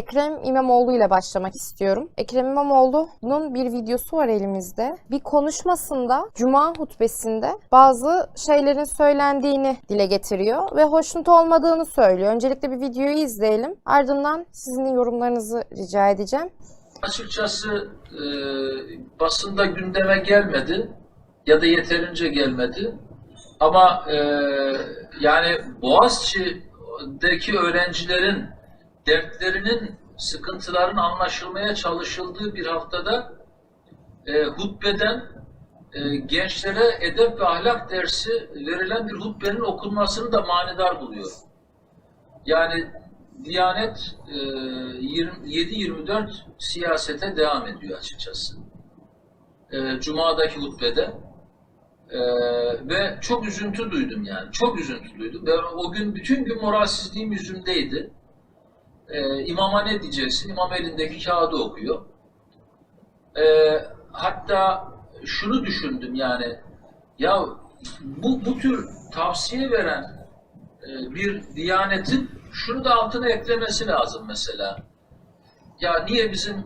Ekrem İmamoğlu ile başlamak istiyorum. Ekrem İmamoğlu'nun bir videosu var elimizde. Bir konuşmasında, Cuma hutbesinde bazı şeylerin söylendiğini dile getiriyor ve hoşnut olmadığını söylüyor. Öncelikle bir videoyu izleyelim. Ardından sizin yorumlarınızı rica edeceğim. Açıkçası e, basında gündeme gelmedi ya da yeterince gelmedi. Ama e, yani Boğaziçi'deki öğrencilerin dertlerinin, sıkıntıların anlaşılmaya çalışıldığı bir haftada e, hutbeden e, gençlere edep ve ahlak dersi verilen bir hutbenin okunmasını da manidar buluyorum. Yani Diyanet e, 7-24 siyasete devam ediyor açıkçası. E, Cuma'daki hutbede. E, ve çok üzüntü duydum yani. Çok üzüntü duydum. Ben o gün bütün gün moralsizliğim yüzümdeydi. E, imama ne diyeceksin? İmam elindeki kağıdı okuyor. E, hatta şunu düşündüm yani ya bu, bu tür tavsiye veren e, bir diyanetin şunu da altına eklemesi lazım mesela. Ya niye bizim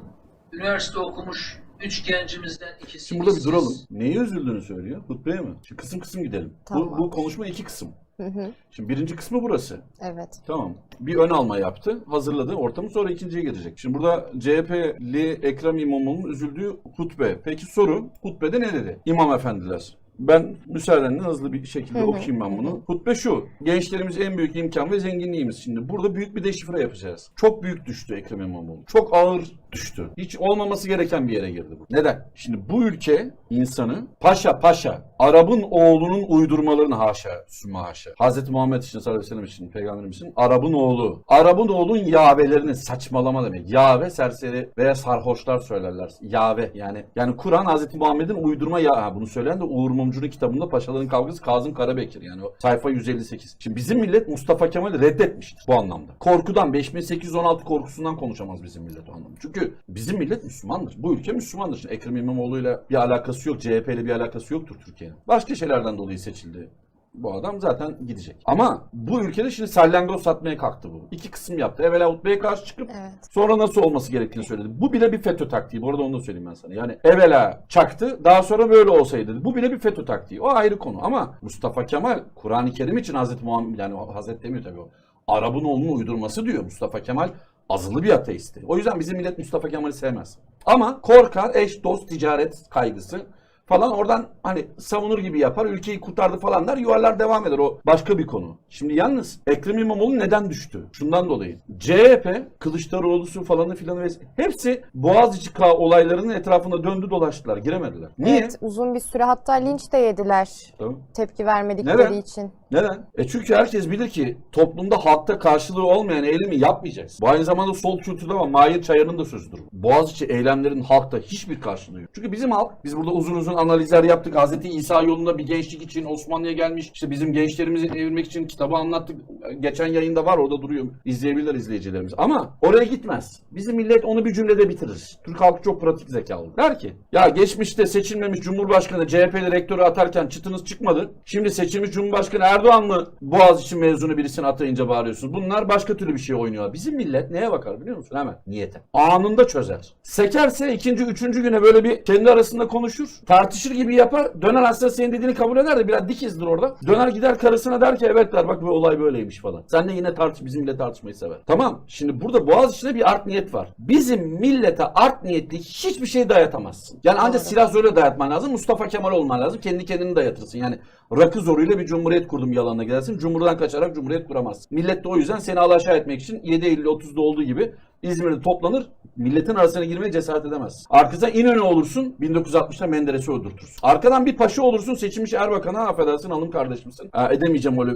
üniversite okumuş üç gencimizden ikisi Şimdi burada bir duralım. Neye üzüldüğünü söylüyor? Hutbeye mi? Şimdi kısım kısım gidelim. Tamam. Bu, bu konuşma iki kısım. Hı hı. Şimdi birinci kısmı burası. Evet. Tamam. Bir ön alma yaptı. Hazırladı ortamı sonra ikinciye gelecek. Şimdi burada CHP'li Ekrem İmamoğlu'nun üzüldüğü hutbe. Peki soru hutbede ne dedi? İmam efendiler. Ben müsaadenle hızlı bir şekilde Hı hı. okuyayım ben bunu. Hutbe şu. Gençlerimiz en büyük imkan ve zenginliğimiz. Şimdi burada büyük bir deşifre yapacağız. Çok büyük düştü Ekrem İmamoğlu. Çok ağır düştü. Hiç olmaması gereken bir yere girdi bu. Neden? Şimdi bu ülke insanı paşa paşa Arap'ın oğlunun uydurmalarını haşa sümme haşa. Hazreti Muhammed için sallallahu aleyhi ve sellem için peygamberimiz için Arap'ın oğlu. Arap'ın oğlun yavelerini saçmalama demek. Yave serseri veya sarhoşlar söylerler. Yave yani yani Kur'an Hazreti Muhammed'in uydurma ya bunu söyleyen de Uğur Mumcu'nun kitabında Paşaların Kavgası Kazım Karabekir yani o sayfa 158. Şimdi bizim millet Mustafa Kemal'i reddetmiştir bu anlamda. Korkudan 5816 korkusundan konuşamaz bizim millet o anlamda. Çünkü bizim millet Müslümandır. Bu ülke Müslümandır. Şimdi Ekrem İmamoğlu'yla bir alakası yok. CHP ile bir alakası yoktur Türkiye'nin. Başka şeylerden dolayı seçildi. Bu adam zaten gidecek. Ama bu ülkede şimdi salyangoz satmaya kalktı bu. İki kısım yaptı. Evvela hutbeye karşı çıkıp Evet. Sonra nasıl olması gerektiğini söyledi. Bu bile bir FETÖ taktiği. Bu arada onu da söyleyeyim ben sana. Yani evvela çaktı, daha sonra böyle olsaydı. Bu bile bir FETÖ taktiği. O ayrı konu. Ama Mustafa Kemal, Kur'an-ı Kerim için Hazreti Muhammed, yani Hazreti demiyor tabii o. Arap'ın oğlunun uydurması diyor. Mustafa Kemal azılı bir ateisti. O yüzden bizim millet Mustafa Kemal'i sevmez. Ama korkar, eş, dost, ticaret kaygısı falan oradan hani savunur gibi yapar, ülkeyi kurtardı falan der, yuvarlar devam eder. O başka bir konu. Şimdi yalnız Ekrem İmamoğlu neden düştü? Şundan dolayı. CHP, Kılıçdaroğlu'su falanı filanı hepsi Boğaziçi olaylarının etrafında döndü dolaştılar. Giremediler. Niye? Evet, uzun bir süre hatta linç de yediler Tamam. tepki vermedikleri Neden? için. Neden? E çünkü herkes bilir ki toplumda halkta karşılığı olmayan eylemi yapmayacaksın. Bu aynı zamanda sol kültürde var. Mahir Çayar'ın da sözüdür. Boğaziçi eylemlerin halkta hiçbir karşılığı yok. Çünkü bizim halk, biz burada uzun uzun analizler yaptık. Hz. İsa yolunda bir gençlik için Osmanlı'ya gelmiş. İşte bizim gençlerimizi evirmek için kitabı anlattık. Geçen yayında var orada duruyor. İzleyebilirler izleyicilerimiz. Ama oraya gitmez. Bizim millet onu bir cümlede bitirir. Türk halkı çok pratik zekalı. Der ki ya geçmişte seçilmemiş Cumhurbaşkanı CHP'li rektörü atarken çıtınız çıkmadı. Şimdi seçilmiş Cumhurbaşkanı Erdoğan mı Boğaziçi mezunu birisini atayınca bağırıyorsunuz. Bunlar başka türlü bir şey oynuyor. Bizim millet neye bakar biliyor musun? Hemen niyete. Anında çözer. Sekerse ikinci, üçüncü güne böyle bir kendi arasında konuşur. Tartışır gibi yapar. Döner aslında senin dediğini kabul eder de biraz dikizdir orada. Döner gider karısına der ki evet der bak bu olay böyleymiş falan. Sen de yine tartış bizim millet tartışmayı sever. Tamam. Şimdi burada Boğaziçi'nde bir art niyet var. Bizim millete art niyetli hiçbir şey dayatamazsın. Yani ancak silah zoruyla dayatman lazım. Mustafa Kemal olman lazım. Kendi kendini dayatırsın. Yani rakı zoruyla bir cumhuriyet kurdum yalanına gidersin. Cumhurdan kaçarak cumhuriyet kuramazsın. Millet de o yüzden seni alaşağı etmek için 7 Eylül 30'da olduğu gibi İzmir'de toplanır. Milletin arasına girmeye cesaret edemez. Arkasından İnönü olursun 1960'ta Menderes'i öldürtürsün. Arkadan bir paşa olursun seçilmiş Erbakan'a affedersin hanım kardeşimsin. Ha, edemeyeceğim öyle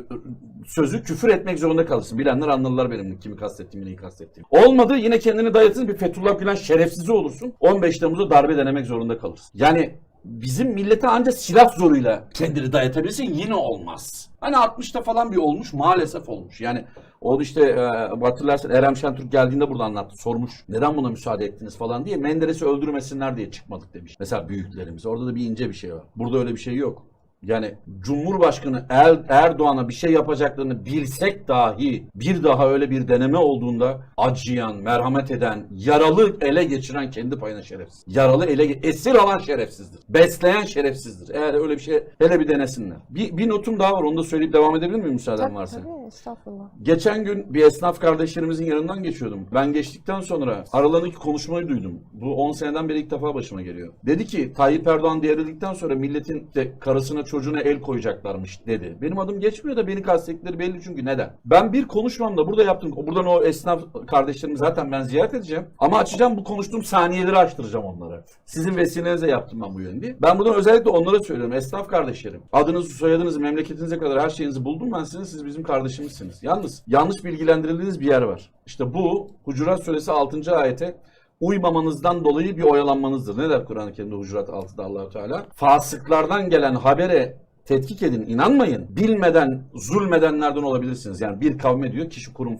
sözü küfür etmek zorunda kalırsın. Bilenler anladılar benim kimi kastettiğimi neyi kastettiğimi. Olmadı yine kendini dayatırsın bir Fethullah Gülen şerefsizi olursun. 15 Temmuz'da darbe denemek zorunda kalırsın. Yani bizim millete ancak silah zoruyla kendini dayatabilirsin yine olmaz. Hani 60'ta falan bir olmuş maalesef olmuş. Yani o işte e, hatırlarsın Erem Şentürk geldiğinde burada anlattı. Sormuş neden buna müsaade ettiniz falan diye. Menderes'i öldürmesinler diye çıkmadık demiş. Mesela büyüklerimiz. Orada da bir ince bir şey var. Burada öyle bir şey yok. Yani Cumhurbaşkanı Er- Erdoğan'a bir şey yapacaklarını bilsek dahi bir daha öyle bir deneme olduğunda acıyan, merhamet eden, yaralı ele geçiren kendi payına şerefsiz. Yaralı ele esir alan şerefsizdir. Besleyen şerefsizdir. Eğer öyle bir şey hele bir denesinler. Bir, bir notum daha var onu da söyleyip devam edebilir miyim müsaaden Tabii, varsa? tabii, estağfurullah. Geçen gün bir esnaf kardeşlerimizin yanından geçiyordum. Ben geçtikten sonra aralarındaki konuşmayı duydum. Bu 10 seneden beri ilk defa başıma geliyor. Dedi ki Tayyip Erdoğan devrildikten sonra milletin de karısına çocuğuna el koyacaklarmış dedi. Benim adım geçmiyor da beni kastettikleri belli çünkü neden? Ben bir konuşmamda burada yaptım. Buradan o esnaf kardeşlerimi zaten ben ziyaret edeceğim. Ama açacağım bu konuştuğum saniyeleri açtıracağım onlara. Sizin vesilenizle yaptım ben bu yönü diye. Ben buradan özellikle onlara söylüyorum. Esnaf kardeşlerim. Adınızı, soyadınızı, memleketinize kadar her şeyinizi buldum ben sizin. Siz bizim kardeşimizsiniz. Yalnız yanlış bilgilendirildiğiniz bir yer var. İşte bu Hucurat Suresi 6. ayete uymamanızdan dolayı bir oyalanmanızdır. Ne der Kur'an-ı Kerim'de Hucurat 6'da Allahu Teala? Fasıklardan gelen habere tetkik edin, inanmayın. Bilmeden, zulmedenlerden olabilirsiniz. Yani bir kavme diyor, kişi kurum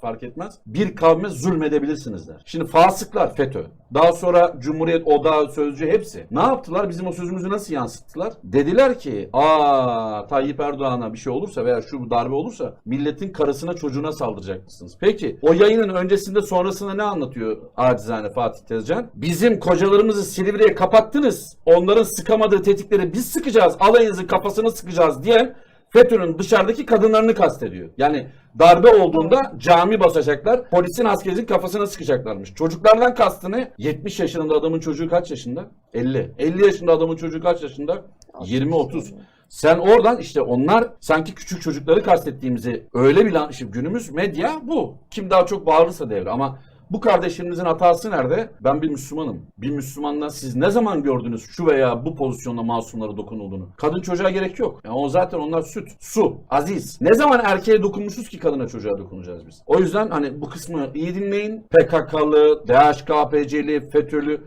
fark etmez. Bir kavme zulmedebilirsiniz der. Şimdi fasıklar FETÖ. Daha sonra Cumhuriyet, Oda, Sözcü hepsi. Ne yaptılar? Bizim o sözümüzü nasıl yansıttılar? Dediler ki, aa Tayyip Erdoğan'a bir şey olursa veya şu darbe olursa milletin karısına çocuğuna saldıracak mısınız? Peki o yayının öncesinde sonrasında ne anlatıyor acizane Fatih Tezcan? Bizim kocalarımızı Silivri'ye kapattınız. Onların sıkamadığı tetikleri biz sıkacağız. Alayınızın kafasını sıkacağız diye FETÖ'nün dışarıdaki kadınlarını kastediyor. Yani darbe olduğunda cami basacaklar, polisin askerin kafasına sıkacaklarmış. Çocuklardan kastını 70 yaşında adamın çocuğu kaç yaşında? 50. 50 yaşında adamın çocuğu kaç yaşında? 20-30. Sen oradan işte onlar sanki küçük çocukları kastettiğimizi öyle lan- işte günümüz medya bu. Kim daha çok bağırırsa devre ama bu kardeşlerimizin hatası nerede? Ben bir Müslümanım. Bir Müslümandan siz ne zaman gördünüz şu veya bu pozisyonda masumlara dokunulduğunu? Kadın çocuğa gerek yok. Yani o zaten onlar süt, su, aziz. Ne zaman erkeğe dokunmuşuz ki kadına çocuğa dokunacağız biz? O yüzden hani bu kısmı iyi dinleyin. PKK'lı, DHKPC'li, FETÖ'lü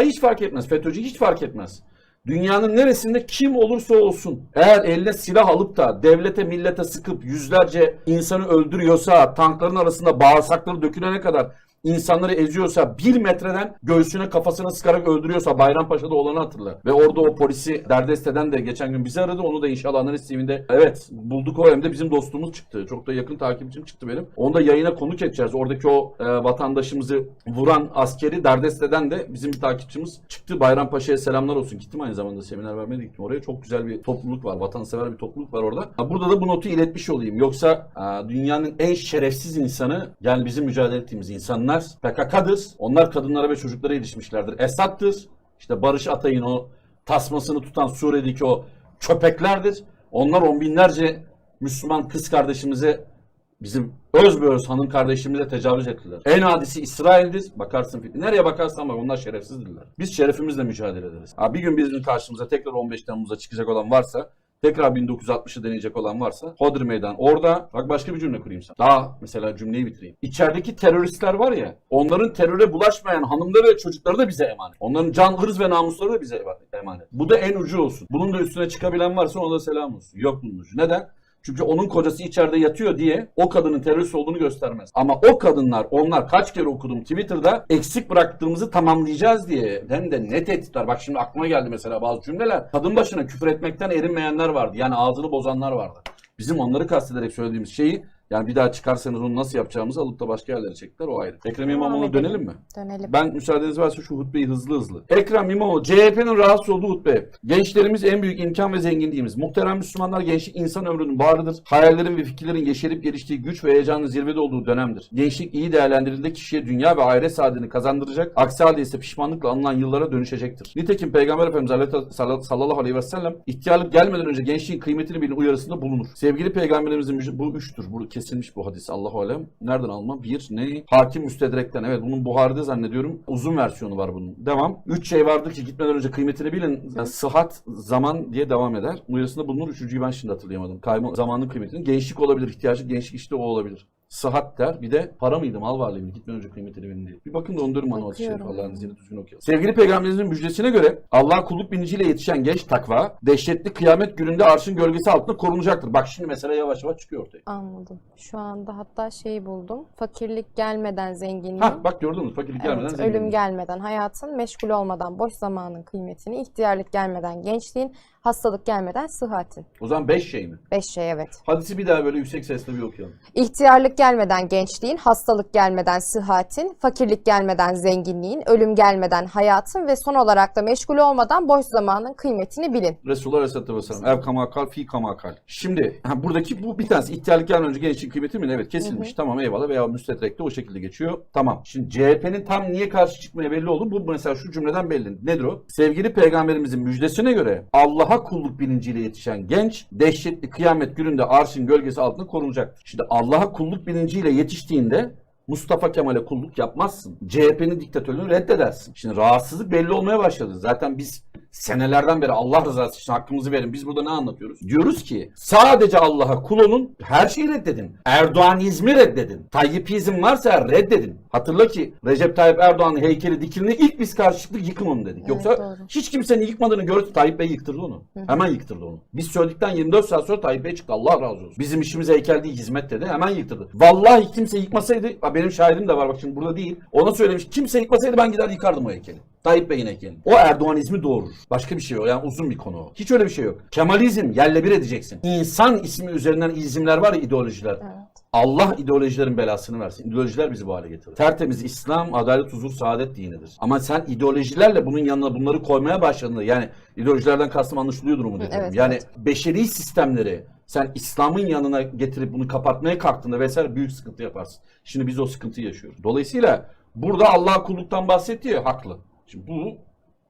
hiç fark etmez. FETÖ'cü hiç fark etmez. Dünyanın neresinde kim olursa olsun eğer eline silah alıp da devlete millete sıkıp yüzlerce insanı öldürüyorsa tankların arasında bağırsakları dökülene kadar insanları eziyorsa bir metreden göğsüne kafasına sıkarak öldürüyorsa Bayrampaşa'da olanı hatırla. Ve orada o polisi derdest eden de geçen gün bizi aradı. Onu da inşallah analiz TV'de evet bulduk o hem de bizim dostumuz çıktı. Çok da yakın takipçim çıktı benim. Onu da yayına konuk edeceğiz. Oradaki o e, vatandaşımızı vuran askeri derdest eden de bizim bir takipçimiz çıktı. Bayrampaşa'ya selamlar olsun. Gittim aynı zamanda seminer vermeye de gittim oraya. Çok güzel bir topluluk var. Vatansever bir topluluk var orada. Burada da bu notu iletmiş olayım. Yoksa e, dünyanın en şerefsiz insanı yani bizim mücadele ettiğimiz insanlar PKK'dır. Onlar kadınlara ve çocuklara ilişmişlerdir. Esad'dır. İşte Barış Atay'ın o tasmasını tutan Suriye'deki o köpeklerdir. Onlar on binlerce Müslüman kız kardeşimize bizim öz be öz hanım kardeşimize tecavüz ettiler. En adisi İsrail'dir. Bakarsın nereye bakarsan bak onlar şerefsizdirler. Biz şerefimizle mücadele ederiz. Ha, bir gün bizim karşımıza tekrar 15 Temmuz'da çıkacak olan varsa Tekrar 1960'ı deneyecek olan varsa Hodri Meydan. Orada bak başka bir cümle kurayım sana. Daha mesela cümleyi bitireyim. İçerideki teröristler var ya onların teröre bulaşmayan hanımları ve çocukları da bize emanet. Onların can, hırz ve namusları da bize emanet. Bu da en ucu olsun. Bunun da üstüne çıkabilen varsa ona da selam olsun. Yok bunun ucu. Neden? Çünkü onun kocası içeride yatıyor diye o kadının terörist olduğunu göstermez. Ama o kadınlar, onlar kaç kere okudum Twitter'da eksik bıraktığımızı tamamlayacağız diye. Hem de ne tehditler. Bak şimdi aklıma geldi mesela bazı cümleler. Kadın başına küfür etmekten erinmeyenler vardı. Yani ağzını bozanlar vardı. Bizim onları kastederek söylediğimiz şeyi yani bir daha çıkarsanız onu nasıl yapacağımızı alıp da başka yerlere çektiler o ayrı. Ekrem İmamoğlu'na dönelim mi? Dönelim. Ben müsaadeniz varsa şu hutbeyi hızlı hızlı. Ekrem İmamoğlu, CHP'nin rahatsız olduğu hutbe. Gençlerimiz en büyük imkan ve zenginliğimiz. Muhterem Müslümanlar gençlik insan ömrünün bağrıdır. Hayallerin ve fikirlerin yeşerip geliştiği güç ve heyecanın zirvede olduğu dönemdir. Gençlik iyi değerlendirildiğinde kişiye dünya ve ahiret saadetini kazandıracak. Aksi halde ise pişmanlıkla anılan yıllara dönüşecektir. Nitekim Peygamber Efendimiz sallallahu aleyhi ve sellem ihtiyarlık gelmeden önce gençliğin kıymetini bilin uyarısında bulunur. Sevgili Peygamberimizin bu üçtür. Bu kesilmiş bu hadis. Allahu alem. Nereden alma? Bir ne? Hakim Müstedrek'ten. Evet bunun Buhari'de zannediyorum. Uzun versiyonu var bunun. Devam. Üç şey vardır ki gitmeden önce kıymetini bilin. Yani sıhhat, zaman diye devam eder. Uyarısında bulunur. Üçüncüyü ben şimdi hatırlayamadım. Kayma, zamanın kıymetini. Gençlik olabilir. ihtiyacı gençlik işte o olabilir. Sıhhat der. Bir de para mıydı? Mal varlığı mıydı? Gitmeden önce kıymetini bilin diye. Bir bakın da onların manual şerif. Bakıyorum. Allah'ın izniyle düzgün okuyalım. Sevgili Peygamberimizin müjdesine göre Allah'a kulluk bilinciyle yetişen genç takva dehşetli kıyamet gününde arşın gölgesi altında korunacaktır. Bak şimdi mesela yavaş yavaş çıkıyor ortaya. Anladım. Şu anda hatta şeyi buldum. Fakirlik gelmeden zenginliğin. Ha bak gördün mü? Fakirlik gelmeden Evet, zenginlik. ölüm gelmeden hayatın, meşgul olmadan boş zamanın kıymetini, ihtiyarlık gelmeden gençliğin, Hastalık gelmeden sıhhatin. O zaman 5 şey mi? Beş şey evet. Hadisi bir daha böyle yüksek sesle bir okuyalım. İhtiyarlık gelmeden gençliğin, hastalık gelmeden sıhhatin, fakirlik gelmeden zenginliğin, ölüm gelmeden hayatın ve son olarak da meşgul olmadan boş zamanın kıymetini bilin. Resulullah Aleyhisselatü Vesselam. Ev kamakal fi kamakal. Şimdi ha, buradaki bu bir tanesi ihtiyarlık gelmeden önce gençliğin kıymeti mi? Evet kesilmiş. Tamam eyvallah veya müstedrekte o şekilde geçiyor. Tamam. Şimdi CHP'nin tam niye karşı çıkmaya belli oldu? Bu mesela şu cümleden belli. Nedir o? Sevgili peygamberimizin müjdesine göre Allah'a kulluk bilinciyle yetişen genç dehşetli kıyamet gününde arşın gölgesi altında korunacaktır. Şimdi Allah'a kulluk bilinciyle yetiştiğinde Mustafa Kemal'e kulluk yapmazsın. CHP'nin diktatörlüğünü reddedersin. Şimdi rahatsızlık belli olmaya başladı. Zaten biz senelerden beri Allah rızası için hakkımızı verin. Biz burada ne anlatıyoruz? Diyoruz ki sadece Allah'a kul olun, her şeyi reddedin. Erdoğanizmi reddedin. Tayyipizm varsa reddedin. Hatırla ki Recep Tayyip Erdoğan'ın heykeli dikildiğinde ilk biz karşı çıktık yıkın onu dedik. Evet, Yoksa doğru. hiç kimsenin yıkmadığını gördü. Tayyip Bey yıktırdı onu. Hemen yıktırdı onu. Biz söyledikten 24 saat sonra Tayyip Bey çıktı. Allah razı olsun. Bizim işimiz heykel değil hizmet dedi. Hemen yıktırdı. Vallahi kimse yıkmasaydı, benim şahidim de var bak şimdi burada değil. Ona söylemiş. Kimse yıkmasaydı ben gider yıkardım o heykeli. Tayyip Bey'in heykeli. O Erdoğanizmi doğurur. Başka bir şey yok. Yani uzun bir konu o. Hiç öyle bir şey yok. Kemalizm yerle bir edeceksin. İnsan ismi üzerinden izimler var ya ideolojiler. Allah ideolojilerin belasını versin. İdeolojiler bizi bu hale getirdi. Tertemiz İslam, adalet, huzur, saadet dinidir. Ama sen ideolojilerle bunun yanına bunları koymaya başladığında yani ideolojilerden kastım anlaşılıyordur umut ediyorum. evet, yani evet. beşeri sistemleri sen İslam'ın yanına getirip bunu kapatmaya kalktığında vesaire büyük sıkıntı yaparsın. Şimdi biz o sıkıntıyı yaşıyoruz. Dolayısıyla burada Allah'a kulluktan bahsetti ya haklı. Şimdi bu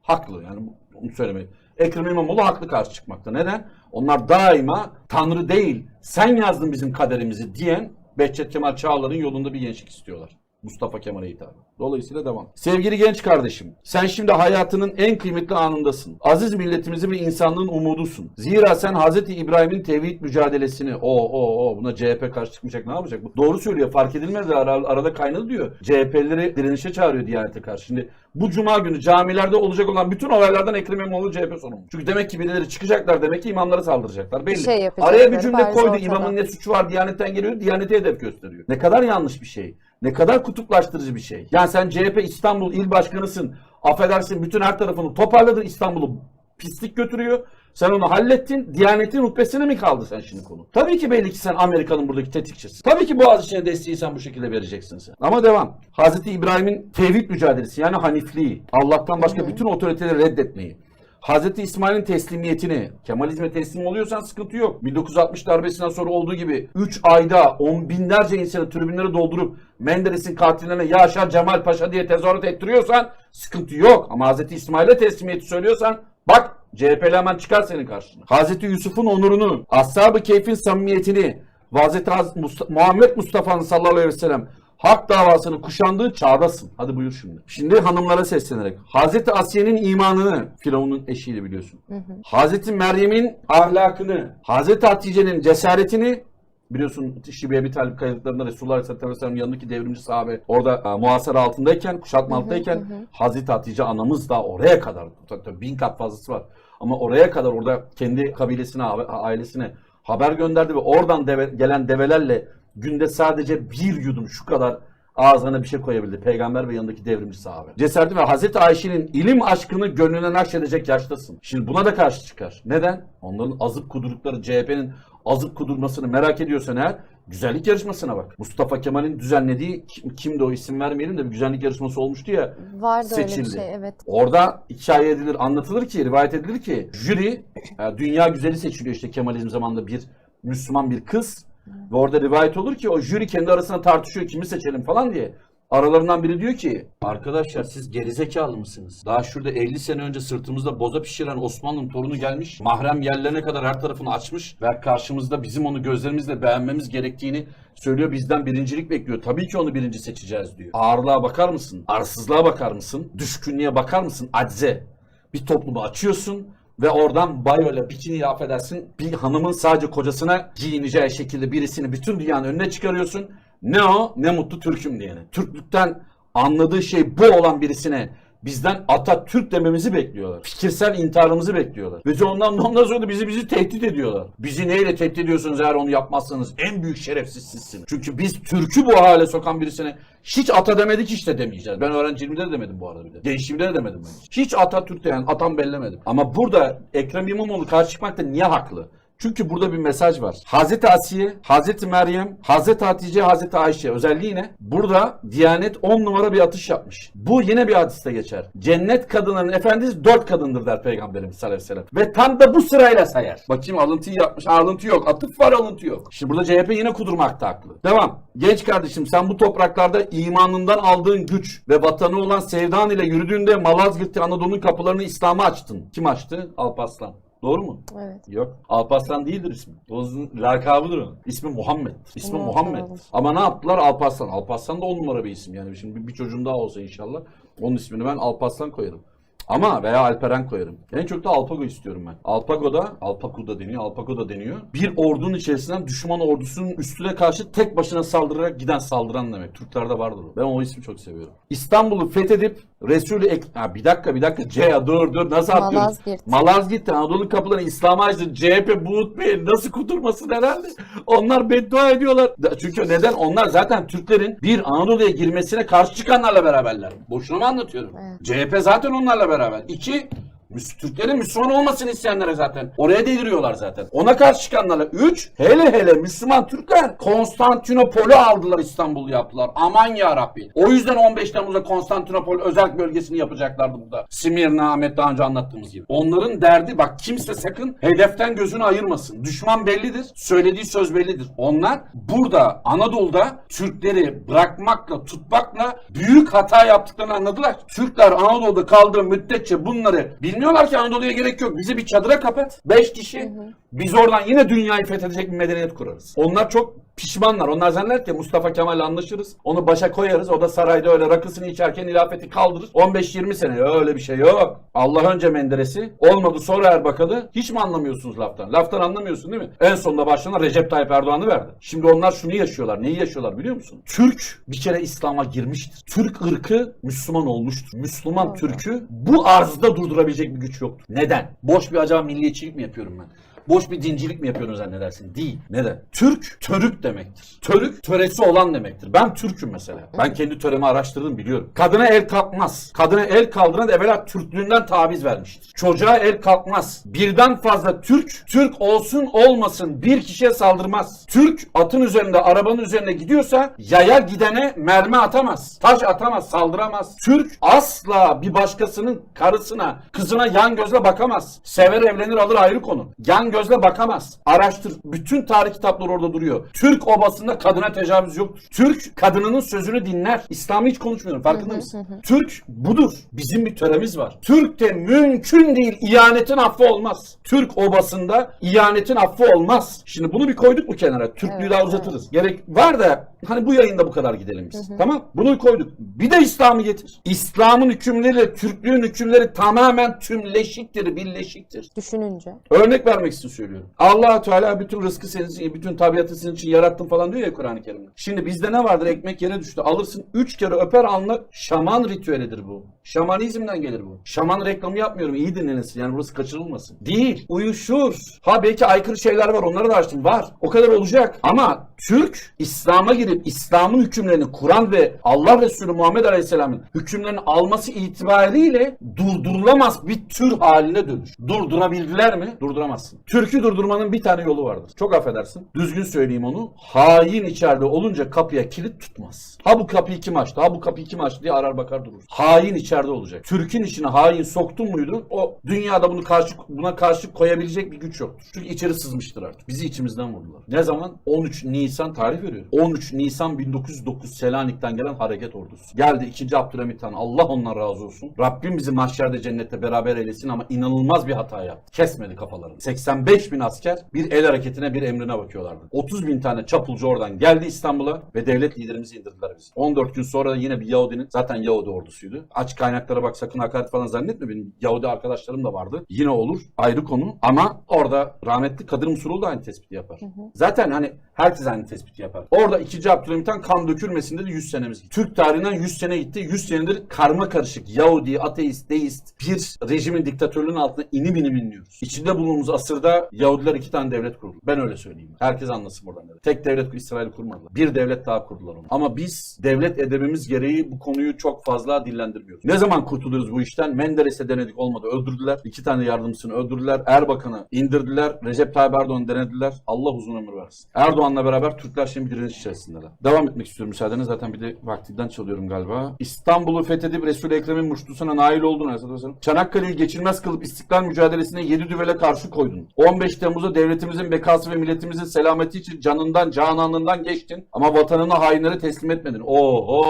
haklı yani onu söylemeyi. Ekrem İmamoğlu haklı karşı çıkmakta. Neden? Onlar daima Tanrı değil sen yazdın bizim kaderimizi diyen Behçet Kemal Çağlar'ın yolunda bir gençlik istiyorlar. Mustafa Kemal'e hitap. Dolayısıyla devam. Sevgili genç kardeşim, sen şimdi hayatının en kıymetli anındasın. Aziz milletimizin ve insanlığın umudusun. Zira sen Hz. İbrahim'in tevhid mücadelesini, o o o buna CHP karşı çıkmayacak ne yapacak? Bu doğru söylüyor, fark edilmedi ara- arada kaynadı diyor. CHP'lileri direnişe çağırıyor Diyanet'e karşı. Şimdi bu cuma günü camilerde olacak olan bütün olaylardan Ekrem İmamoğlu CHP sorumlu. Çünkü demek ki birileri çıkacaklar, demek ki imamlara saldıracaklar. Belli. şey Araya bir cümle koydu, ortada. imamın ne suçu var Diyanet'ten geliyor, Diyanet'e hedef gösteriyor. Ne kadar yanlış bir şey. Ne kadar kutuplaştırıcı bir şey. Yani sen CHP İstanbul il başkanısın. Affedersin bütün her tarafını toparladın İstanbul'u pislik götürüyor. Sen onu hallettin. Diyanetin rutbesine mi kaldı sen şimdi konu? Tabii ki belli ki sen Amerika'nın buradaki tetikçisi. Tabii ki Boğaziçi'ne desteği sen bu şekilde vereceksin sen. Ama devam. Hazreti İbrahim'in tevhid mücadelesi yani hanifliği. Allah'tan başka bütün otoriteleri reddetmeyi. Hazreti İsmail'in teslimiyetini, Kemalizme teslim oluyorsan sıkıntı yok. 1960 darbesinden sonra olduğu gibi 3 ayda on binlerce insanı tribünleri doldurup Menderes'in katillerine Yaşar Cemal Paşa diye tezahürat ettiriyorsan sıkıntı yok. Ama Hazreti İsmail'e teslimiyeti söylüyorsan bak CHP'li hemen çıkar senin karşına. Hazreti Yusuf'un onurunu, Ashab-ı Keyf'in samimiyetini, Hazreti Muhammed Mustafa'nın sallallahu aleyhi ve sellem hak davasını kuşandığı çağdasın. Hadi buyur şimdi. Şimdi hanımlara seslenerek. Hazreti Asiye'nin imanını, Firavun'un eşiyle biliyorsun. Hazreti Meryem'in ahlakını, Hazreti Hatice'nin cesaretini biliyorsun Şibiye bir talip kayıtlarında Resulullah Aleyhisselatü Vesselam'ın yanındaki devrimci sahabe orada e, muhasara altındayken, kuşatma altındayken Hazreti Hatice anamız da oraya kadar tabii, tabii bin kat fazlası var. Ama oraya kadar orada kendi kabilesine, a- ailesine haber gönderdi ve oradan deve- gelen develerle günde sadece bir yudum şu kadar ağzına bir şey koyabildi. Peygamber ve yanındaki devrimci sahabe. Cesareti ve Hazreti Ayşe'nin ilim aşkını gönlüne nakşedecek yaştasın. Şimdi buna da karşı çıkar. Neden? Onların azıp kudurdukları CHP'nin azıp kudurmasını merak ediyorsan eğer güzellik yarışmasına bak. Mustafa Kemal'in düzenlediği kim, kimdi o isim vermeyelim de bir güzellik yarışması olmuştu ya. Vardı öyle bir seçildi. şey evet. Orada hikaye edilir, anlatılır ki, rivayet edilir ki jüri e, dünya güzeli seçiliyor işte Kemalizm zamanında bir Müslüman bir kız ve orada rivayet olur ki o jüri kendi arasında tartışıyor kimi seçelim falan diye. Aralarından biri diyor ki arkadaşlar siz gerizekalı mısınız? Daha şurada 50 sene önce sırtımızda boza pişiren Osmanlı'nın torunu gelmiş. Mahrem yerlerine kadar her tarafını açmış ve karşımızda bizim onu gözlerimizle beğenmemiz gerektiğini söylüyor. Bizden birincilik bekliyor. Tabii ki onu birinci seçeceğiz diyor. Ağırlığa bakar mısın? Arsızlığa bakar mısın? Düşkünlüğe bakar mısın? Acze. Bir toplumu açıyorsun ve oradan bayoyla bikini affedersin bir hanımın sadece kocasına giyineceği şekilde birisini bütün dünyanın önüne çıkarıyorsun. Ne o ne mutlu Türk'üm diyene. Türklükten anladığı şey bu olan birisine Bizden Atatürk dememizi bekliyorlar. Fikirsel intiharımızı bekliyorlar. Ve ondan ondan sonra da bizi bizi tehdit ediyorlar. Bizi neyle tehdit ediyorsunuz eğer onu yapmazsanız en büyük şerefsiz sizsiniz. Çünkü biz Türk'ü bu hale sokan birisine hiç ata demedik işte demeyeceğiz. Ben öğrenciliğimde de demedim bu arada bir de. Gençliğimde de demedim ben. hiç. Hiç Atatürk yani atam bellemedim. Ama burada Ekrem İmamoğlu karşı çıkmakta niye haklı? Çünkü burada bir mesaj var. Hazreti Asiye, Hazreti Meryem, Hazreti Hatice, Hazreti Ayşe özelliği ne? Burada Diyanet 10 numara bir atış yapmış. Bu yine bir hadiste geçer. Cennet kadınların efendisi 4 kadındır der Peygamberimiz sallallahu aleyhi ve sellem. Ve tam da bu sırayla sayar. Bakayım alıntıyı yapmış. Alıntı yok. Atıf var alıntı yok. Şimdi burada CHP yine kudurmakta haklı. Devam. Genç kardeşim sen bu topraklarda imanından aldığın güç ve vatanı olan sevdan ile yürüdüğünde Malazgirt Anadolu'nun kapılarını İslam'a açtın. Kim açtı? Alparslan. Doğru mu? Evet. Yok. Alparslan değildir ismi. Oğuz'un lakabıdır o. İsmi Muhammed. İsmi Bunu Muhammed. hatırladım. Ama ne yaptılar? Alparslan. Alparslan da on numara bir isim. Yani şimdi bir, çocuğun daha olsa inşallah. Onun ismini ben Alparslan koyarım. Ama veya Alperen koyarım. En çok da Alpago istiyorum ben. Alpago'da, Alpago'da deniyor, Alpago'da deniyor. Bir ordunun içerisinden düşman ordusunun üstüne karşı tek başına saldırarak giden saldıran demek. Türklerde vardır o. Ben o ismi çok seviyorum. İstanbul'u fethedip Resulü ek... Ha, bir dakika bir dakika. C dur dur nasıl atlıyoruz? Malazgirt. Malazgirt'te Anadolu kapılarını İslam'a açtı. CHP Buğut Bey nasıl kuturmasın herhalde? Onlar beddua ediyorlar. Çünkü neden? Onlar zaten Türklerin bir Anadolu'ya girmesine karşı çıkanlarla beraberler. Boşuna mı anlatıyorum? Evet. CHP zaten onlarla beraber. İki, Müs- Türklerin Müslüman olmasını isteyenlere zaten. Oraya deliriyorlar zaten. Ona karşı çıkanlarla. Üç, hele hele Müslüman Türkler Konstantinopol'ü aldılar İstanbul'u yaptılar. Aman ya Rabbi. O yüzden 15 Temmuz'da Konstantinopol özel bölgesini yapacaklardı burada. Simirna, Ahmet daha önce anlattığımız gibi. Onların derdi bak kimse sakın hedeften gözünü ayırmasın. Düşman bellidir. Söylediği söz bellidir. Onlar burada Anadolu'da Türkleri bırakmakla, tutmakla büyük hata yaptıklarını anladılar. Türkler Anadolu'da kaldığı müddetçe bunları bilmiyorlar ki Anadolu'ya gerek yok. Bizi bir çadıra kapat. Beş kişi. Biz oradan yine dünyayı fethedecek bir medeniyet kurarız. Onlar çok pişmanlar. Onlar zanneder ki Mustafa Kemal'le anlaşırız. Onu başa koyarız. O da sarayda öyle rakısını içerken hilafeti kaldırır. 15-20 sene öyle bir şey yok. Allah önce Menderes'i olmadı sonra Erbakan'ı. Hiç mi anlamıyorsunuz laftan? Laftan anlamıyorsun değil mi? En sonunda başlarına Recep Tayyip Erdoğan'ı verdi. Şimdi onlar şunu yaşıyorlar. Neyi yaşıyorlar biliyor musun? Türk bir kere İslam'a girmiştir. Türk ırkı Müslüman olmuştur. Müslüman. Türk'ü bu arzda durdurabilecek bir güç yoktur. Neden? Boş bir acaba milliyetçilik mi yapıyorum ben? Boş bir dincilik mi yapıyorsun zannedersin? Değil. Neden? Türk, törük demektir. Törük, töresi olan demektir. Ben Türk'üm mesela. Ben kendi töremi araştırdım biliyorum. Kadına el kalkmaz. Kadına el kaldıran evvela Türklüğünden taviz vermiştir. Çocuğa el kalkmaz. Birden fazla Türk, Türk olsun olmasın bir kişiye saldırmaz. Türk atın üzerinde, arabanın üzerinde gidiyorsa yaya gidene mermi atamaz. Taş atamaz, saldıramaz. Türk asla bir başkasının karısına, kızına yan gözle bakamaz. Sever evlenir alır ayrı konu. Yan gözle bakamaz. Araştır. Bütün tarih kitapları orada duruyor. Türk obasında kadına tecavüz yoktur. Türk kadınının sözünü dinler. İslam'ı hiç konuşmuyorum. Farkında mısın? Türk budur. Bizim bir töremiz var. Türk'te mümkün değil. ihanetin affı olmaz. Türk obasında ihanetin affı olmaz. Şimdi bunu bir koyduk mu kenara? Türklüğü Evet, daha evet. uzatırız. Gerek var da hani bu yayında bu kadar gidelim biz. Tamam? Bunu koyduk. Bir de İslam'ı getir. İslam'ın hükümleri, Türklüğün hükümleri tamamen tümleşiktir, birleşiktir. Düşününce. Örnek vermek için söylüyorum. allah Teala bütün rızkı senin için, bütün tabiatı senin için yarattım falan diyor ya Kur'an-ı Kerim'de. Şimdi bizde ne vardır? Ekmek yere düştü. Alırsın üç kere öper alnına şaman ritüelidir bu. Şamanizmden gelir bu. Şaman reklamı yapmıyorum. İyi dinlenesin. Yani burası kaçırılmasın. Değil. Uyuşur. Ha belki aykırı şeyler var. Onları da açtım. Var. O kadar olacak. Ama Türk İslam'a girip İslam'ın hükümlerini Kur'an ve Allah Resulü Muhammed Aleyhisselam'ın hükümlerini alması itibariyle durdurulamaz bir tür haline dönüş. Durdurabildiler mi? Durduramazsın. Türk'ü durdurmanın bir tane yolu vardır. Çok affedersin. Düzgün söyleyeyim onu. Hain içeride olunca kapıya kilit tutmaz. Ha bu kapıyı kim açtı? Ha bu kapıyı kim açtı diye arar bakar durur. Hain içeride olacak. Türk'ün içine hain soktun muydu? O dünyada bunu karşı buna karşı koyabilecek bir güç yoktur. Çünkü içeri sızmıştır artık. Bizi içimizden vurdular. Ne zaman? 13 Nisan tarih veriyor. 13 Nisan 1909 Selanik'ten gelen hareket ordusu. Geldi 2. Abdülhamit Han. Allah ondan razı olsun. Rabbim bizi mahşerde cennette beraber eylesin ama inanılmaz bir hata yaptı. Kesmedi kafalarını. 85 bin asker bir el hareketine bir emrine bakıyorlardı. 30 bin tane çapulcu oradan geldi İstanbul'a ve devlet liderimizi indirdiler biz. 14 gün sonra yine bir Yahudinin zaten Yahudi ordusuydu. Aç kaynaklara bak sakın hakaret falan zannetme. Benim Yahudi arkadaşlarım da vardı. Yine olur ayrı konu ama orada rahmetli Kadir Musurul da aynı tespiti yapar. Zaten hani herkes aynı tespiti yapar. Orada 2. Abdülhamit Han kan dökülmesinde de 100 senemiz gitti. Türk tarihinden 100 sene gitti. 100 senedir karma karışık Yahudi, ateist, deist bir rejimin diktatörlüğünün altında inim inim inliyoruz. İçinde bulunduğumuz asırda Yahudiler iki tane devlet kurdu. Ben öyle söyleyeyim. Herkes anlasın buradan. Evet. Tek devlet İsrail kurmadılar. Bir devlet daha kurdular onu. Ama biz devlet edebimiz gereği bu konuyu çok fazla dillendirmiyoruz. Ne zaman kurtuluyoruz bu işten? Menderes'e denedik olmadı. Öldürdüler. İki tane yardımcısını öldürdüler. Erbakan'ı indirdiler. Recep Tayyip Erdoğan'ı denediler. Allah uzun ömür versin. Erdoğan'la beraber Türkler şimdi bir direniş içerisindeler. Devam etmek istiyorum müsaadenizle. Zaten bir de vaktinden çalıyorum galiba. İstanbul'u fethedip Resul-i Ekrem'in muştusuna nail oldun. Aleyhisselatü Vesselam. Çanakkale'yi geçilmez kılıp istiklal mücadelesine yedi düvele karşı koydun. 15 Temmuz'da devletimizin bekası ve milletimizin selameti için canından, cananından geçtin. Ama vatanına hainlere teslim etmedin. Oho!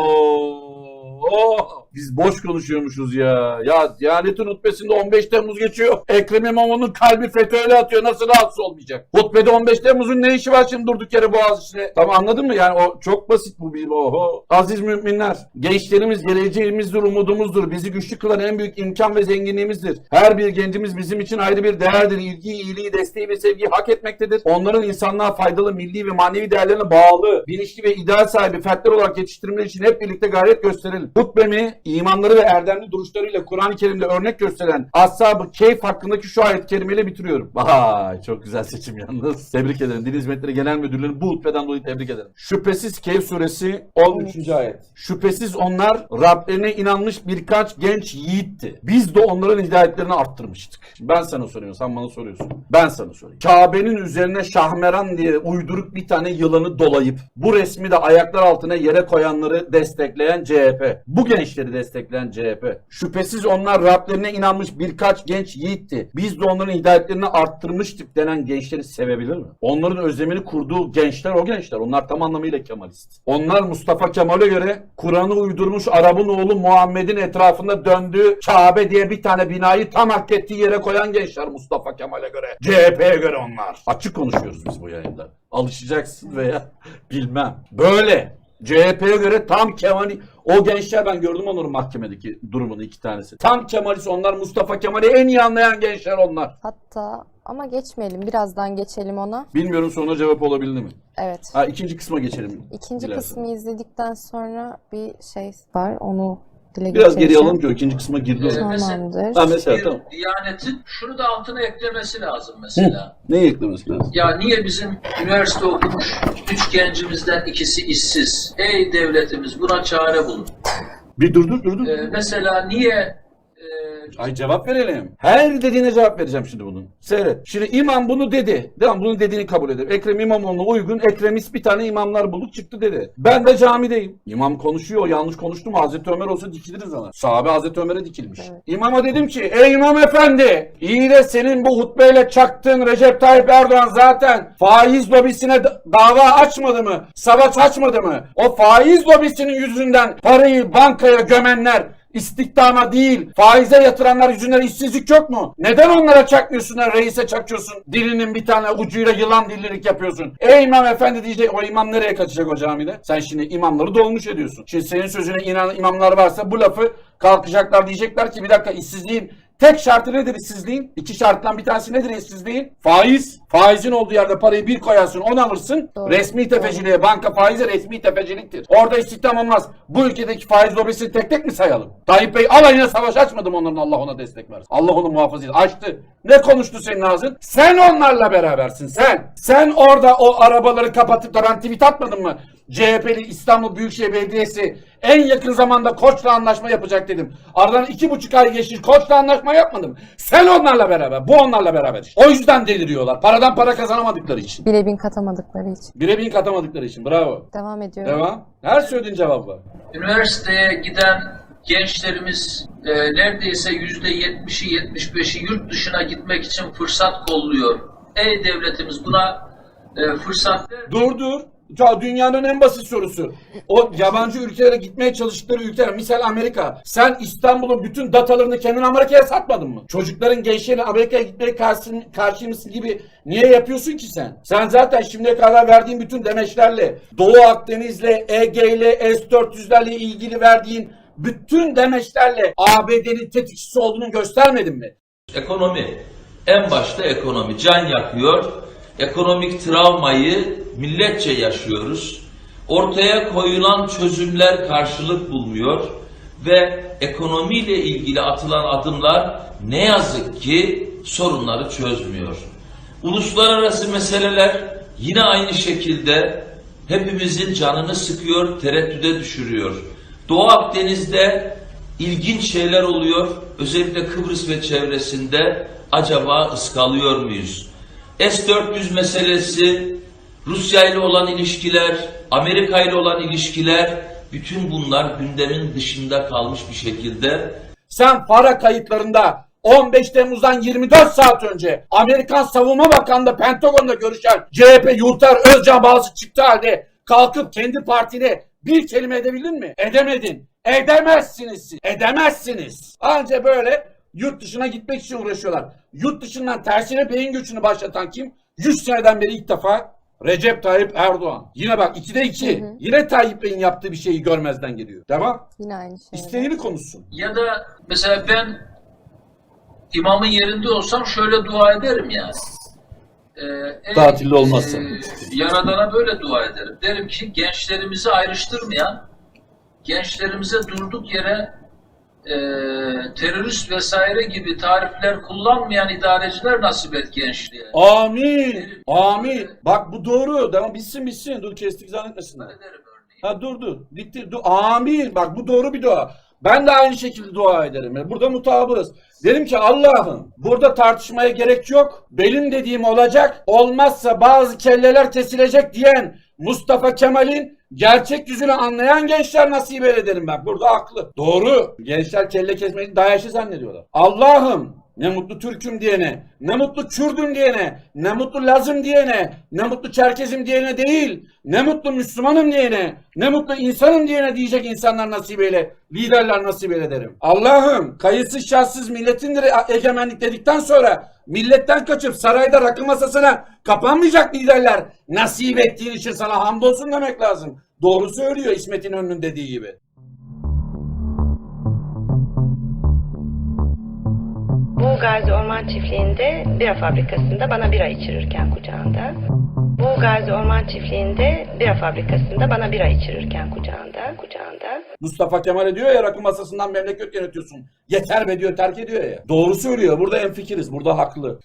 Oh, biz boş konuşuyormuşuz ya. Ya Diyanet'in hutbesinde 15 Temmuz geçiyor. Ekrem İmamoğlu'nun kalbi FETÖ'yle atıyor. Nasıl rahatsız olmayacak? Hutbede 15 Temmuz'un ne işi var şimdi durduk yere Boğaziçi'ne? Tamam anladın mı? Yani o çok basit bu bir oho. Aziz müminler, gençlerimiz geleceğimizdir, umudumuzdur. Bizi güçlü kılan en büyük imkan ve zenginliğimizdir. Her bir gencimiz bizim için ayrı bir değerdir. İlgiyi, iyiliği, desteği ve sevgiyi hak etmektedir. Onların insanlığa faydalı, milli ve manevi değerlerine bağlı, bilinçli ve ideal sahibi fertler olarak yetiştirmeleri için hep birlikte gayret gösterelim. Hutbemi imanları ve erdemli duruşlarıyla Kur'an-ı Kerim'de örnek gösteren Ashab-ı Keyf hakkındaki şu ayet kerimeyle bitiriyorum. Vay çok güzel seçim yalnız. Tebrik ederim. Din Hizmetleri Genel Müdürlüğü'nü bu hutbeden dolayı tebrik ederim. Şüphesiz Keyf suresi 13. ayet. Şüphesiz onlar Rablerine inanmış birkaç genç yiğitti. Biz de onların hidayetlerini arttırmıştık. Şimdi ben sana soruyorum. Sen bana soruyorsun. Ben sana sorayım. Kabe'nin üzerine Şahmeran diye uyduruk bir tane yılanı dolayıp bu resmi de ayaklar altına yere koyanları destekleyen CHP. Bu gençleri destekleyen CHP. Şüphesiz onlar Rablerine inanmış birkaç genç yiğitti. Biz de onların hidayetlerini arttırmıştık denen gençleri sevebilir mi? Onların özlemini kurduğu gençler o gençler. Onlar tam anlamıyla Kemalist. Onlar Mustafa Kemal'e göre Kur'an'ı uydurmuş Arap'ın oğlu Muhammed'in etrafında döndüğü Kabe diye bir tane binayı tam hak ettiği yere koyan gençler Mustafa Kemal'e göre. CHP'ye göre onlar. Açık konuşuyoruz biz bu yayında. Alışacaksın veya bilmem. Böyle. CHP'ye göre tam Kemal'i o gençler ben gördüm onların mahkemedeki durumunu iki tanesi. Tam Kemalist onlar Mustafa Kemal'i en iyi anlayan gençler onlar. Hatta ama geçmeyelim. Birazdan geçelim ona. Bilmiyorum sonra cevap olabildi mi? Evet. Ha ikinci kısma geçelim. İkinci dilersen. kısmı izledikten sonra bir şey var. Onu dile Biraz geri getireceğim. alalım ki o ikinci kısma girdi. Ee, mesela- Tamamdır. Ha mesela Bir tamam. Diyanetin şunu da altına eklemesi lazım Hı. mesela. Neyi eklemesi lazım? Ya niye bizim üniversite okumuş üç gencimizden ikisi işsiz? Ey devletimiz buna çare bulun. Bir dur dur dur dur. Ee, mesela niye Ay cevap verelim. Her dediğine cevap vereceğim şimdi bunun. Seyret. Şimdi imam bunu dedi. Devam bunun dediğini kabul edelim. Ekrem İmamoğlu'na uygun Ekremist bir tane imamlar bulduk çıktı dedi. Ben de camideyim. İmam konuşuyor. Yanlış konuştu mu? Hazreti Ömer olsa dikiliriz ona. Sahabe Hazreti Ömer'e dikilmiş. Evet. İmama dedim ki ey imam efendi iyi de senin bu hutbeyle çaktığın Recep Tayyip Erdoğan zaten faiz lobisine da- dava açmadı mı? Savaş açmadı mı? O faiz lobisinin yüzünden parayı bankaya gömenler İstihdama değil, faize yatıranlar yüzünden işsizlik yok mu? Neden onlara çakmıyorsun da reise çakıyorsun? Dilinin bir tane ucuyla yılan dillilik yapıyorsun. Ey imam efendi diyecek, o imam nereye kaçacak o camide? Sen şimdi imamları dolmuş ediyorsun. Şimdi senin sözüne inanan imamlar varsa bu lafı kalkacaklar diyecekler ki bir dakika işsizliğin Tek şartı nedir işsizliğin? İki şarttan bir tanesi nedir işsizliğin? Faiz. Faizin olduğu yerde parayı bir koyarsın, onu alırsın. Doğru. Resmi tefeciliğe, banka faizi resmi tefeciliktir. Orada istihdam olmaz. Bu ülkedeki faiz lobisini tek tek mi sayalım? Tayyip Bey alayına savaş açmadım onların Allah ona destek versin. Allah onu muhafaza etsin. Açtı. Ne konuştu senin ağzın? Sen onlarla berabersin sen. Sen orada o arabaları kapatıp da ben tweet atmadım mı? CHP'li İstanbul Büyükşehir Belediyesi en yakın zamanda Koç'la anlaşma yapacak dedim. Aradan iki buçuk ay geçti. Koç'la anlaşma yapmadım. Sen onlarla beraber. Bu onlarla beraber. işte. O yüzden deliriyorlar. Paradan para kazanamadıkları için. Bile bin katamadıkları için. Bire bin katamadıkları için. Bravo. Devam ediyorum. Devam. Her söylediğin cevap var. üniversiteye giden gençlerimiz e, neredeyse yüzde yetmişi yetmiş beşi yurt dışına gitmek için fırsat kolluyor. Ey devletimiz buna e, fırsat ver. Dur dur. Ya dünyanın en basit sorusu. O yabancı ülkelere gitmeye çalıştıkları ülkeler, misal Amerika. Sen İstanbul'un bütün datalarını kendin Amerika'ya satmadın mı? Çocukların gençlerin Amerika'ya gitmeye karşı, karşıymışsın gibi niye yapıyorsun ki sen? Sen zaten şimdiye kadar verdiğin bütün demeçlerle, Doğu Akdeniz'le, Ege'yle, S-400'lerle ilgili verdiğin bütün demeçlerle ABD'nin tetikçisi olduğunu göstermedin mi? Ekonomi. En başta ekonomi. Can yakıyor. Ekonomik travmayı milletçe yaşıyoruz. Ortaya koyulan çözümler karşılık bulmuyor ve ekonomiyle ilgili atılan adımlar ne yazık ki sorunları çözmüyor. Uluslararası meseleler yine aynı şekilde hepimizin canını sıkıyor, tereddüde düşürüyor. Doğu Akdeniz'de ilginç şeyler oluyor. Özellikle Kıbrıs ve çevresinde acaba ıskalıyor muyuz? S-400 meselesi, Rusya ile olan ilişkiler, Amerika ile olan ilişkiler, bütün bunlar gündemin dışında kalmış bir şekilde Sen para kayıtlarında 15 Temmuz'dan 24 saat önce Amerikan Savunma Bakanı'nda Pentagon'da görüşen CHP Yurtar Özcan bazı çıktı halde kalkıp kendi partine bir kelime edebildin mi? Edemedin. Edemezsiniz. Edemezsiniz. Anca böyle yurt dışına gitmek için uğraşıyorlar. Yurt dışından tersine beyin göçünü başlatan kim? 100 seneden beri ilk defa Recep Tayyip Erdoğan. Yine bak 2'de 2. Yine Tayyip Bey'in yaptığı bir şeyi görmezden geliyor. Devam. Yine aynı şey. İstediğini konuşsun. Ya da mesela ben imamın yerinde olsam şöyle dua ederim yani. Ee, Tatilde olmazsa. e, Yaradan'a böyle dua ederim. Derim ki gençlerimizi ayrıştırmayan, gençlerimize durduk yere e, terörist vesaire gibi tarifler kullanmayan idareciler nasip et gençliğe. Amin. Amin. Bak bu doğru. Devam bitsin bitsin. Dur kestik zannetmesinler. Ha dur dur. Bitti. Dur. Amin. Bak bu doğru bir dua. Ben de aynı şekilde dua ederim. Yani Burada mutabığız. Dedim ki Allah'ım burada tartışmaya gerek yok. Benim dediğim olacak. Olmazsa bazı kelleler kesilecek diyen Mustafa Kemal'in gerçek yüzünü anlayan gençler nasip eyle derim ben. Burada haklı. Doğru. Gençler kelle kesmeyi dayaşı zannediyorlar. Allah'ım ne mutlu Türk'üm diyene, ne mutlu Kürd'üm diyene, ne mutlu Laz'ım diyene, ne mutlu Çerkez'im diyene değil, ne mutlu Müslümanım diyene, ne mutlu insanım diyene diyecek insanlar nasip eyle, liderler nasip eyle derim. Allah'ım kayıtsız şartsız milletindir egemenlik dedikten sonra milletten kaçıp sarayda rakı masasına kapanmayacak liderler nasip ettiğin için sana hamdolsun demek lazım. Doğru söylüyor İsmet İnönü'nün dediği gibi. Gazi Orman Çiftliği'nde bira fabrikasında bana bira içirirken kucağında. Bu Gazi Orman Çiftliği'nde bira fabrikasında bana bira içirirken kucağında, kucağında. Mustafa Kemal'e diyor ya rakı masasından memleket yönetiyorsun. Yeter be diyor terk ediyor ya. Doğru söylüyor. Burada en fikiriz. Burada haklı.